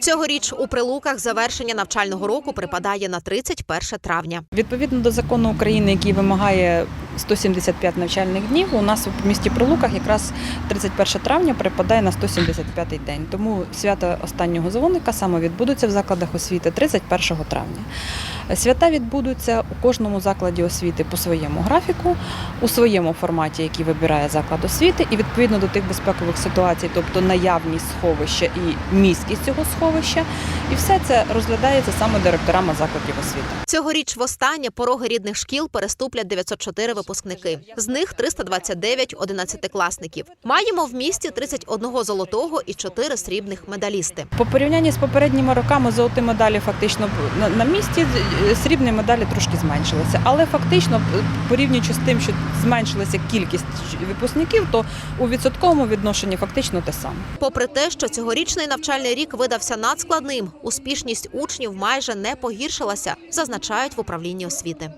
Цьогоріч у прилуках завершення навчального року припадає на 31 травня. Відповідно до закону України, який вимагає 175 навчальних днів, у нас у місті Прилуках якраз 31 травня припадає на 175 день. Тому свята останнього дзвоника саме відбудуться в закладах освіти 31 травня. Свята відбудуться у кожному закладі освіти по своєму графіку, у своєму форматі, який вибирає заклад освіти, і відповідно до тих безпекових ситуацій, тобто наявність сховища і міськість цього сховища. І все це розглядається саме директорами закладів освіти. Цьогоріч востаннє пороги рідних шкіл переступлять 904 випускники. З них 329 – одинадцятикласників. Маємо в місті 31 золотого і 4 срібних медалісти. По порівнянні з попередніми роками золоті медалі фактично на, місці, е, срібні медалі трошки зменшилися. Але фактично, е, порівнюючи з тим, що зменшилася кількість випускників, то у відсотковому відношенні фактично те саме. Попри те, що цьогорічний навчальний рік видався надскладним, успішність учнів майже не погіршилася, зазначають в управлінні освіти.